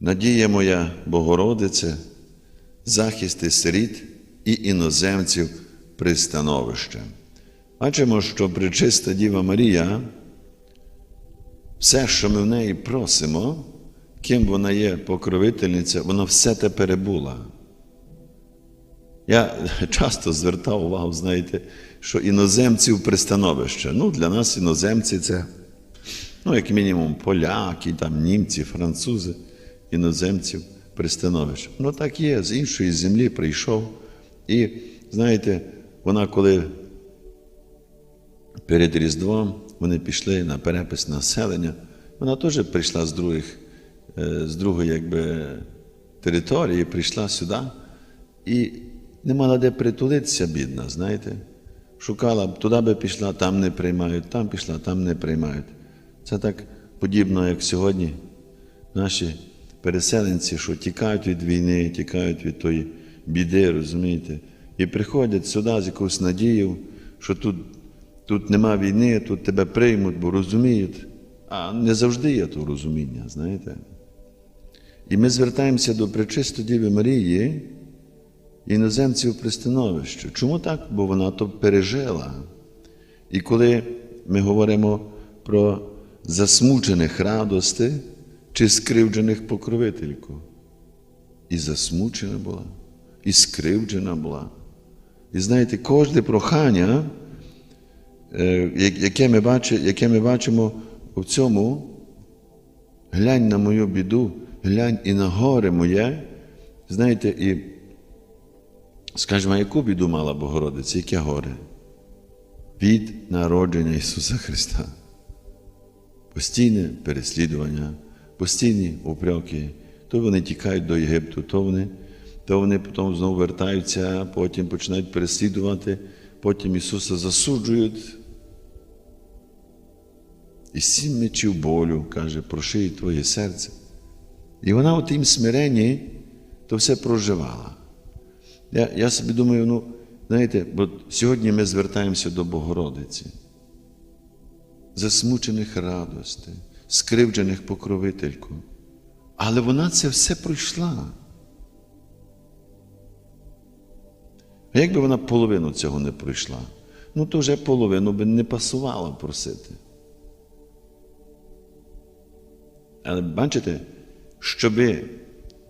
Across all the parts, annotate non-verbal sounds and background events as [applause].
Надія моя Богородице, захисти сиріт і іноземців пристановище. Бачимо, що причиста Діва Марія, все, що ми в неї просимо, ким вона є покровительниця, вона все те перебула. Я часто звертав увагу, знаєте, що іноземців пристановище. Ну, для нас іноземці це, ну, як мінімум, поляки, там, німці, французи, іноземців пристановище. Ну так є, з іншої землі прийшов. І, знаєте, вона коли перед Різдвом вони пішли на перепис населення, вона теж прийшла з других, е, з другої якби, території, прийшла сюди і не мала де притулитися, бідна, знаєте. Шукала, туди би пішла, там не приймають, там пішла, там не приймають. Це так подібно, як сьогодні наші переселенці, що тікають від війни, тікають від тої біди, розумієте, і приходять сюди з якоюсь надією, що тут, тут нема війни, тут тебе приймуть, бо розуміють. А не завжди є то розуміння, знаєте. І ми звертаємося до Пречистої Діви Марії, іноземців пристановища. Чому так? Бо вона то пережила. І коли ми говоримо про засмучених радости чи скривджених покровительку, і засмучена була, і скривджена була. І знаєте, кожне прохання, е, яке ми бачимо, яке ми бачимо в цьому, глянь на мою біду, глянь і на горе моє, знаєте, і скажімо, яку біду мала Богородиця, яке горе? Від народження Ісуса Христа. Постійне переслідування, постійні упреки. То вони тікають до Єгипту, то вони, то вони потім знову вертаються, потім починають переслідувати, потім Ісуса засуджують. І сім мечів болю, каже, прошиє твоє серце. І вона у тім смиренні то все проживала. Я я собі думаю, ну, знаєте, бо сьогодні ми звертаємося до Богородиці, засмучених радостей, скривджених покровительку. Але вона це все пройшла. А якби вона половину цього не пройшла, ну то вже половину би не пасувало просити. Але бачите, щоби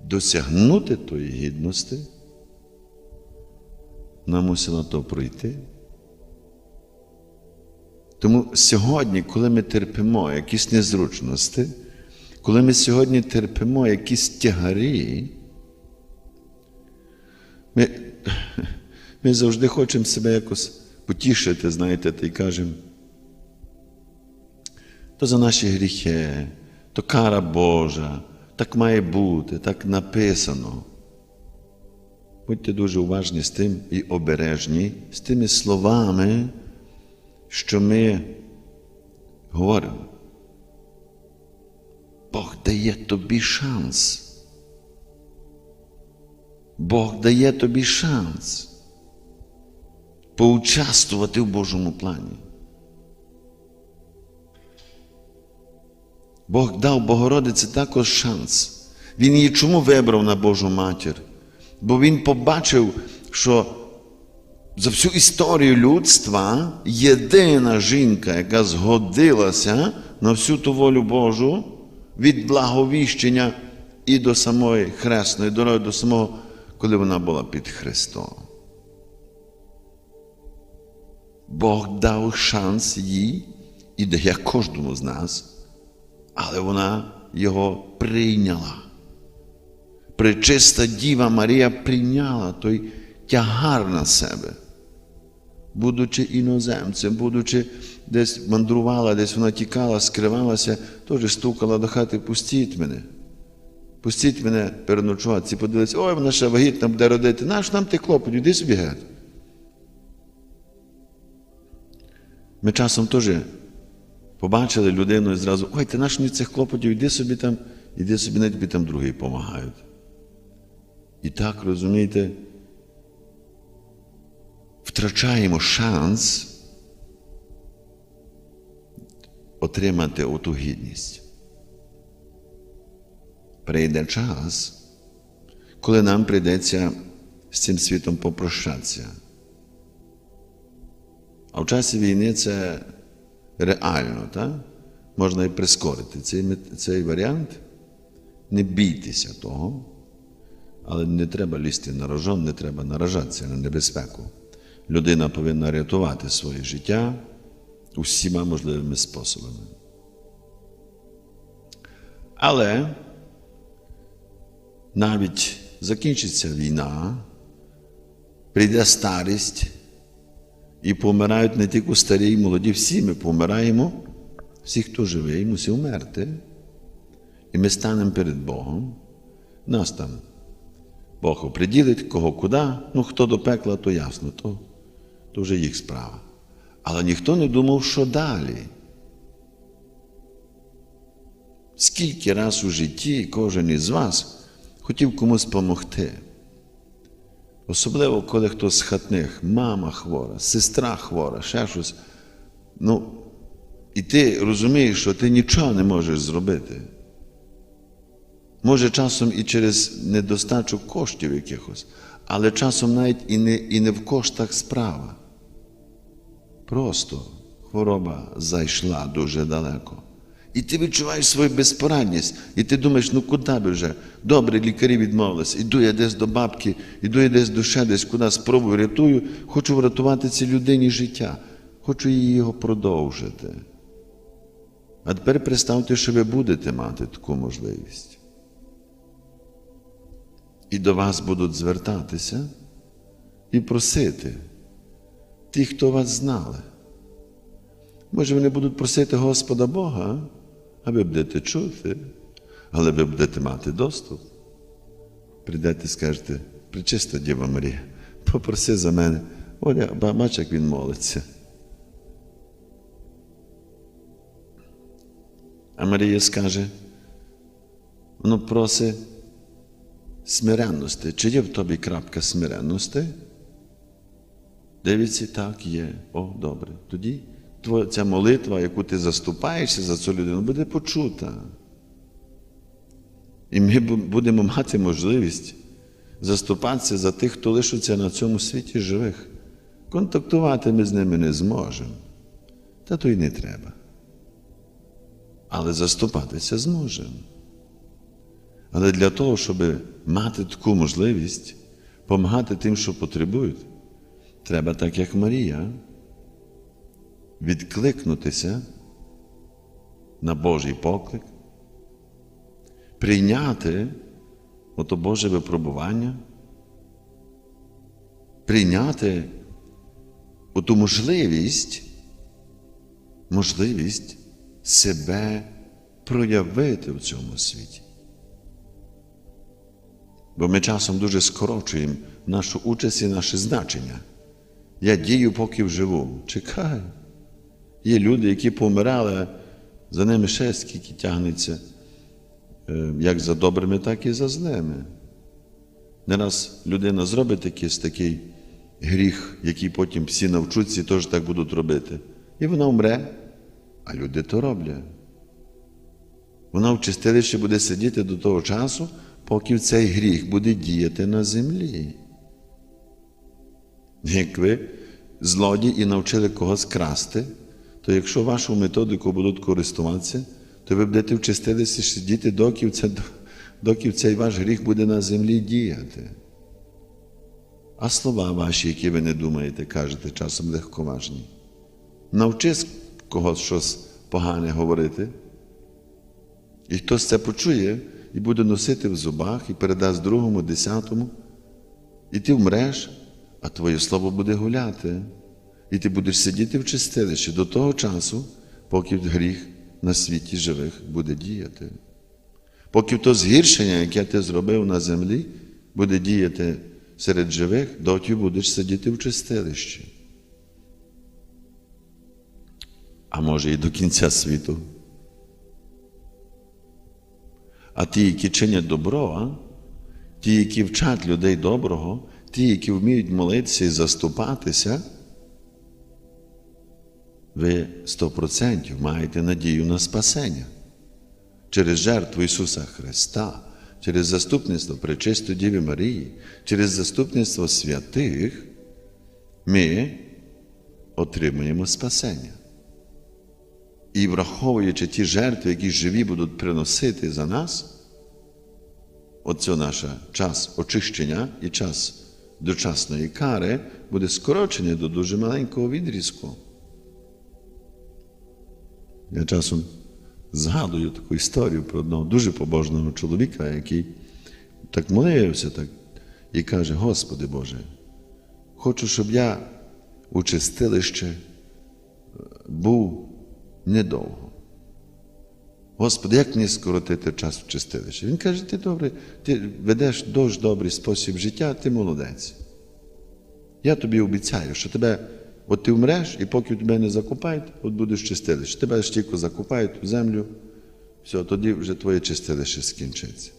досягнути тої гідності, вона мусила то пройти. Тому сьогодні, коли ми терпимо якісь незручності, коли ми сьогодні терпимо якісь тягарі, ми, [laughs] ми завжди хочемо себе якось потішити, знаєте, і кажемо, то за наші гріхи, то кара Божа, так має бути, так написано. Будьте дуже уважні з тим і обережні з тими словами, що ми говоримо. Бог дає тобі шанс. Бог дає тобі шанс поучаствувати в Божому плані. Бог дав Богородиці також шанс. Він її чому вибрав на Божу матір? Бо він побачив, що за всю історію людства єдина жінка, яка згодилася на всю ту волю Божу від благовіщення і до самої хресної дороги, до самого, коли вона була під Христом. Бог дав шанс їй і дає кожному з нас, але вона його прийняла. Пречиста Діва Марія прийняла той тягар на себе, будучи іноземцем, будучи десь мандрувала, десь вона тікала, скривалася, теж стукала до хати, пустіть мене. Пустіть мене переночувати. Ці подивилися, ой, вона ще вагітна буде родити. Наш нам ти клопоть, іди собі геть. Ми часом теж побачили людину і зразу, ой, ти наш мені цих клопотів, іди собі там, іди собі, не тобі там другі допомагають. І так, розумієте, втрачаємо шанс отримати оту гідність. прийде час, коли нам прийдеться з цим світом попрощатися. А в часі війни це реально, так? можна і прискорити цей, цей варіант. Не бійтеся того, але не треба лізти на рожон, не треба наражатися на небезпеку. Людина повинна рятувати своє життя усіма можливими способами. Але навіть закінчиться війна, прийде старість, і помирають не тільки старі і молоді, всі ми помираємо, всі, хто живий, мусить вмерти. І ми станемо перед Богом. Нас там Бог оприділить, кого куди, ну хто до пекла, то ясно, то, то вже їх справа. Але ніхто не думав, що далі. Скільки раз у житті кожен із вас хотів комусь допомогти. Особливо, коли хтось з хатних, мама хвора, сестра хвора, ще щось. Ну, і ти розумієш, що ти нічого не можеш зробити. Може, часом і через недостачу коштів якихось, але часом навіть і не, і не в коштах справа. Просто хвороба зайшла дуже далеко. І ти відчуваєш свою безпорадність, і ти думаєш, ну куди би вже? Добре, лікарі відмовились, іду я десь до бабки, іду я десь до ще десь, куди спробую рятую, хочу врятувати цій людині життя, хочу її його продовжити. А тепер представте, що ви будете мати таку можливість. І до вас будуть звертатися і просити ті, хто вас знали. Може, вони будуть просити Господа Бога, а ви будете чути, але ви будете мати доступ. Прийдете і скажете, причиста Діва Марія, попроси за мене. Оля, бач, як він молиться. А Марія скаже, ну проси смиренності. Чи є в тобі крапка смиренності? Дивіться, так, є. О, добре. Тоді ця молитва, яку ти заступаєшся за цю людину, буде почута. І ми будемо мати можливість заступатися за тих, хто лишиться на цьому світі живих. Контактувати ми з ними не зможемо. Та то й не треба. Але заступатися зможемо. Але для того, щоб мати таку можливість допомагати тим, що потребують, треба, так як Марія, відкликнутися на Божий поклик, прийняти ото Боже випробування, прийняти оту можливість, можливість себе проявити в цьому світі. Бо ми часом дуже скорочуємо нашу участь і наше значення. Я дію, поки вживу. Чекай. Є люди, які помирали, за ними ще скільки тягнеться, як за добрими, так і за злими. Не раз людина зробить якийсь такий гріх, який потім всі навчуться і теж так будуть робити. І вона вмре, а люди то роблять. Вона в чистилищі буде сидіти до того часу, поки цей гріх буде діяти на землі. Як ви злодій і навчили когось красти, то якщо вашу методику будуть користуватися, то ви будете в чистилищі сидіти, доки, це, доки цей ваш гріх буде на землі діяти. А слова ваші, які ви не думаєте, кажете, часом легковажні. Навчись когось щось погане говорити. І хтось це почує і буде носити в зубах, і передасть другому, десятому, і ти вмреш, а твоє слово буде гуляти. І ти будеш сидіти в чистилищі до того часу, поки гріх на світі живих буде діяти. Поки то згіршення, яке ти зробив на землі, буде діяти серед живих, доки будеш сидіти в чистилищі. А може і до кінця світу. А ті, які чинять добро, ті, які вчать людей доброго, ті, які вміють молитися і заступатися, ви 100% маєте надію на спасення через жертву Ісуса Христа, через заступництво Пречистої Діви Марії, через заступництво святих ми отримуємо спасення. І враховуючи ті жертви, які живі будуть приносити за нас, оце наш час очищення і час дочасної кари буде скорочений до дуже маленького відрізку. Я часом згадую таку історію про одного дуже побожного чоловіка, який так молився так, і каже: Господи Боже, хочу, щоб я у чистилище був недовго. Господи, як мені скоротити час в чистилищі? Він каже, ти добре, ти ведеш дуже добрий спосіб життя, ти молодець. Я тобі обіцяю, що тебе, от ти вмреш, і поки тебе не закопають, от будеш чистилище. Тебе ж тільки закопають в землю, все, тоді вже твоє чистилище скінчиться.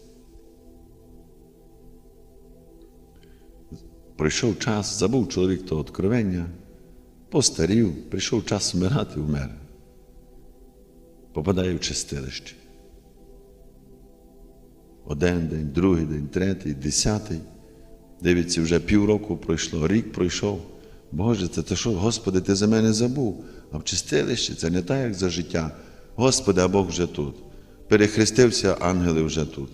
Прийшов час, забув чоловік того откровення, постарів, прийшов час вмирати, вмер. Попадає в чистилище. Один день, другий день, третій, десятий. Дивиться, вже півроку пройшло, рік пройшов. Боже, це те що, Господи, ти за мене забув. А в чистилищі це не так, як за життя. Господи, а Бог вже тут. Перехрестився, ангели вже тут.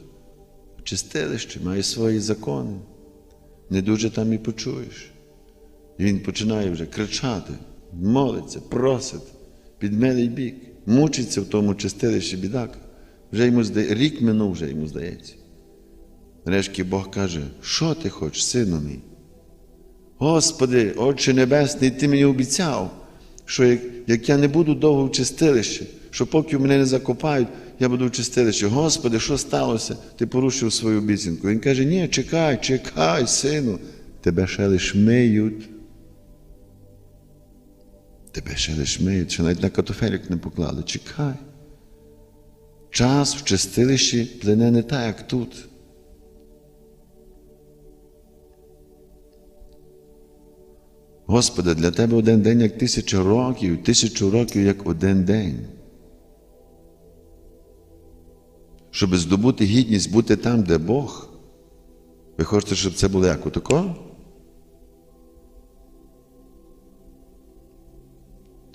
В чистилищі має свої закони. Не дуже там і почуєш. І він починає вже кричати, молиться, просить, під милий бік, мучиться в тому чистилищі бідак. Вже йому здає, рік минув вже йому здається. Нарешті Бог каже, що ти хочеш, сину мій? Господи, Отче Небесний, Ти мені обіцяв, що як, як я не буду довго в чистилищі, що поки мене не закопають, я буду в чистилищі. Господи, що сталося? Ти порушив свою обіцянку. Він каже, ні, чекай, чекай, сину, тебе ще лиш миють. Тебе ще лиш миють, що навіть на катофелік не поклали. Чекай. Час в чистилищі плине не так, як тут. Господи, для Тебе один день як тисяча років, тисячу років як один день. Щоб здобути гідність бути там, де Бог. Ви хочете, щоб це було як отако?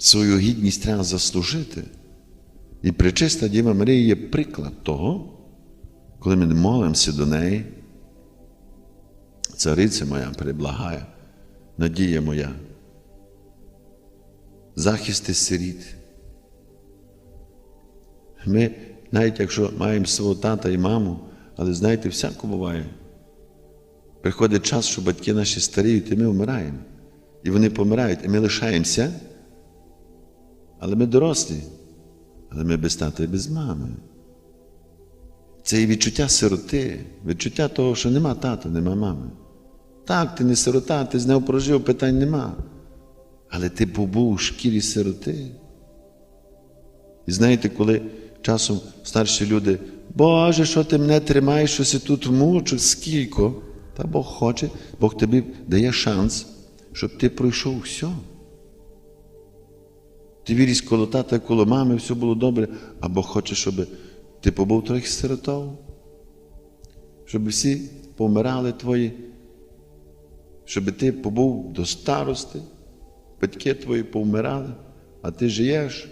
Свою гідність треба заслужити. І причиста Діва Марія є приклад того, коли ми молимося до неї. Цариця моя приблагає надія моя, захисти сиріт. Ми, навіть якщо маємо свого тата і маму, але знаєте, всяко буває. Приходить час, що батьки наші старіють, і ми вмираємо. І вони помирають, і ми лишаємося. Але ми дорослі, але ми без тата і без мами. Це і відчуття сироти, відчуття того, що нема тата, нема мами. Так, ти не сирота, ти з нею прожив, питань нема. Але ти побув у шкірі сироти. І знаєте, коли часом старші люди, Боже, що ти мене тримаєш, щось я тут мучу, скільки? Та Бог хоче, Бог тобі дає шанс, щоб ти пройшов все. Ти віриш коло тата, коло мами, все було добре, а Бог хоче, щоб ти побув трохи сиротов, щоб всі помирали твої? Щоб ти побув до старости, батьки твої повмирали, а ти живеш,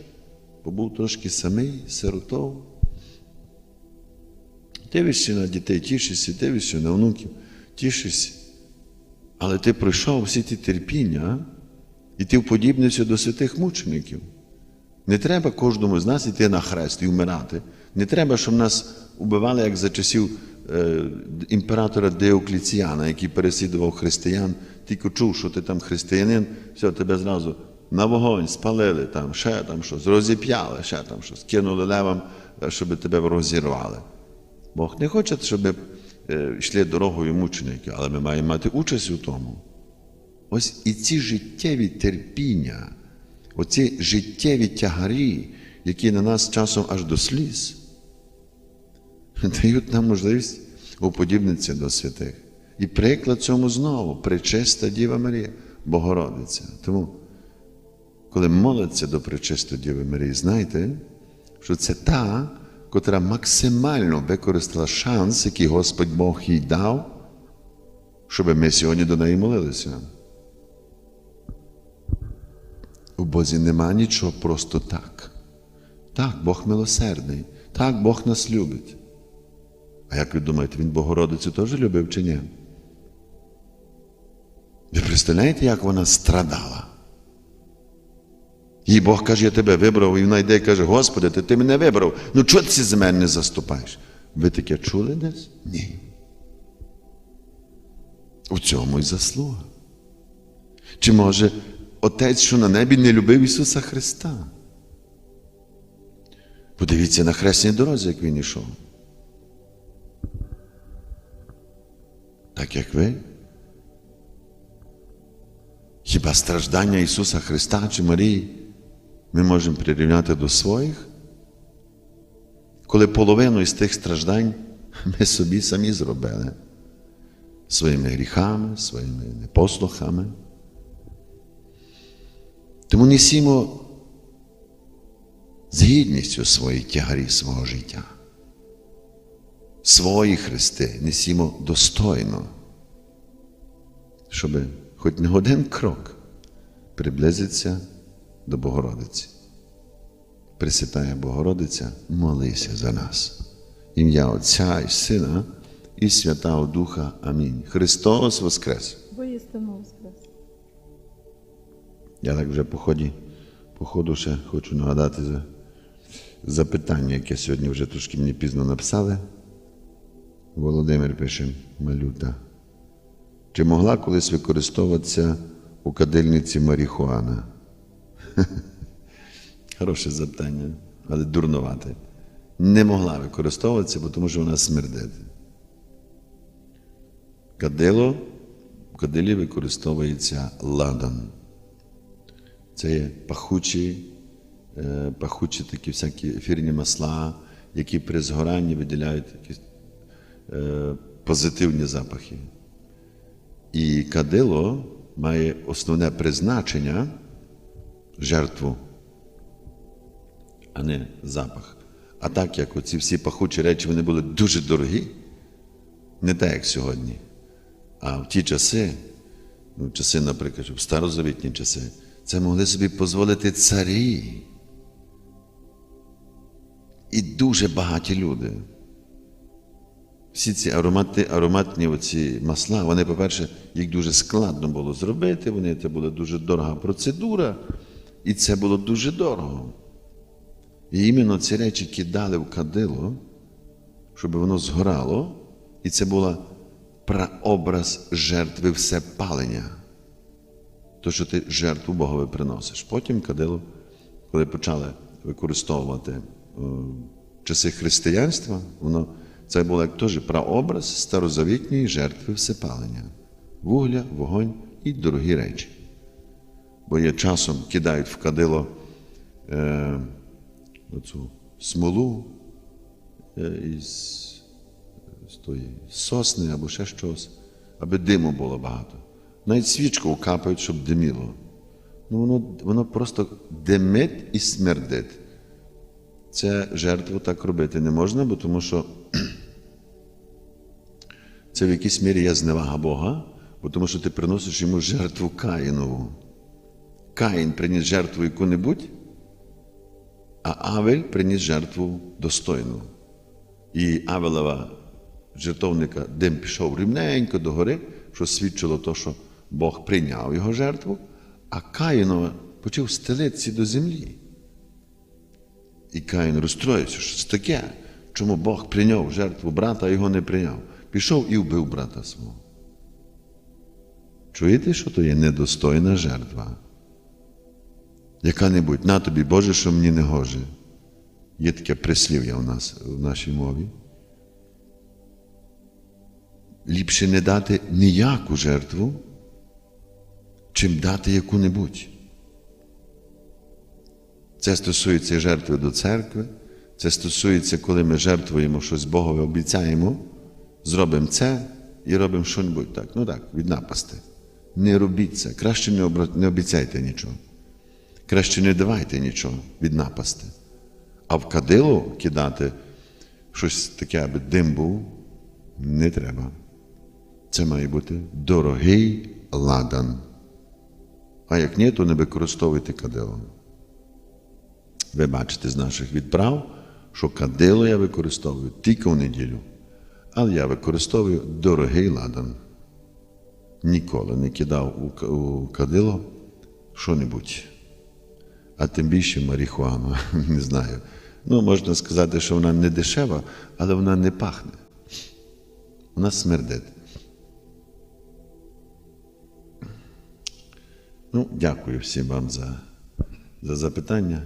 побув трошки самий, сиротов. Дивишся на дітей, тішишся, дивишся на внуків, тішишся. Але ти пройшов всі ті терпіння, і ти вподібнився до святих мучеників. Не треба кожному з нас йти на хрест і вмирати. Не треба, щоб нас убивали, як за часів е, імператора Деокліціана, який переслідував християн, тільки чув, що ти там християнин, все, тебе зразу на вогонь спалили, там, ще там щось, розіп'яли, ще там щось, кинули левам, щоб тебе розірвали. Бог не хоче, щоб е, йшли дорогою мученики, але ми маємо мати участь у тому. Ось і ці життєві терпіння, оці життєві тягарі, які на нас часом аж до сліз, [laughs] дають нам можливість уподібнитися до святих. І приклад цьому знову причиста Діва Марія, Богородиця. Тому, коли молиться до причистої Діви Марії, знайте, що це та, котра максимально використала шанс, який Господь Бог їй дав, щоб ми сьогодні до неї молилися. У Бозі нема нічого просто так. Так, Бог милосердний, так, Бог нас любить. А як ви думаєте, він Богородицю теж любив чи ні? Ви представляєте, як вона страдала? Їй Бог каже, я тебе вибрав, і вона йде і каже, Господи, ти, ти мене вибрав. Ну чого ти за мене не заступаєш? Ви таке чули десь? Ні. У цьому й заслуга. Чи може Отець, що на небі не любив Ісуса Христа? Подивіться на хресній дорозі, як Він ішов. Так як ви? Хіба страждання Ісуса Христа чи Марії ми можемо прирівняти до своїх? Коли половину із тих страждань ми собі самі зробили своїми гріхами, своїми непослухами. Тому несімо з гідністю свої тягарі свого життя. Свої хрести несімо достойно, щоб хоч не один крок приблизитися до Богородиці. Пресвятая Богородиця, молися за нас. Ім'я Отця і Сина і Святого Духа. Амінь. Христос Воскрес! Воскрес. Я так вже по ході, по ходу ще хочу нагадати за запитання, яке сьогодні вже трошки мені пізно написали. Володимир пише малюта. Чи могла колись використовуватися у кадильниці марихуана? [laughs] Хороше запитання, але дурнувате. Не могла використовуватися, бо тому що вона смердить. Кадило, в кадилі використовується ладан. Це є пахучі, е, пахучі такі всякі ефірні масла, які при згоранні виділяють якісь е, позитивні запахи. І кадило має основне призначення жертву, а не запах. А так як оці всі пахучі речі вони були дуже дорогі, не так, як сьогодні. А в ті часи, ну, часи, наприклад, в старозавітні часи, це могли собі дозволити царі. І дуже багаті люди. Всі ці аромати, ароматні оці масла, вони, по-перше, їх дуже складно було зробити, вони це була дуже дорога процедура, і це було дуже дорого. І іменно ці речі кидали в кадило, щоб воно згорало, і це була прообраз жертви всепалення. То, що ти жертву Богові приносиш. Потім кадило, коли почали використовувати е, часи християнства, воно це було як теж прообраз старозавітньої жертви всепалення. Вугля, вогонь і дорогі речі. Бо є часом кидають в кадило е, оцю смолу е, із, з тої сосни або ще щось, аби диму було багато. Навіть свічку капають, щоб диміло. Ну, воно, воно просто димить і смердить. Це жертву так робити не можна, бо тому що [clears throat] це в якійсь мірі є зневага Бога, бо тому що ти приносиш йому жертву Каїнову. Каїн приніс жертву яку-небудь, а Авель приніс жертву достойну. І Авелева жертовника дим пішов рівненько до гори, що свідчило то, що Бог прийняв його жертву, а Каїнова почав стелитися до землі. І Каїн розстроївся, що це таке, чому Бог прийняв жертву брата, а його не прийняв. Пішов і вбив брата свого. Чуєте, що то є недостойна жертва? Яка-небудь, на тобі, Боже, що мені не гоже. Є таке прислів'я у нас в нашій мові. Ліпше не дати ніяку жертву, чим дати яку-небудь. Це стосується жертви до церкви, це стосується, коли ми жертвуємо щось Богові, обіцяємо, зробимо це і робимо щось так. Ну так, від напасти. Не робіть це. Краще не, обра... не обіцяйте нічого. Краще не давайте нічого від напасти. А в кадило кидати щось таке, аби дим був, не треба. Це має бути дорогий ладан. А як ні, то не використовуйте кадило. Ви бачите з наших відправ, що кадило я використовую тільки в неділю. Але я використовую дорогий ладан. Ніколи не кидав у кадило що-небудь. А тим більше марихуану, [laughs] не знаю. Ну, можна сказати, що вона не дешева, але вона не пахне. Вона смердить. Ну, дякую всім вам за, за запитання.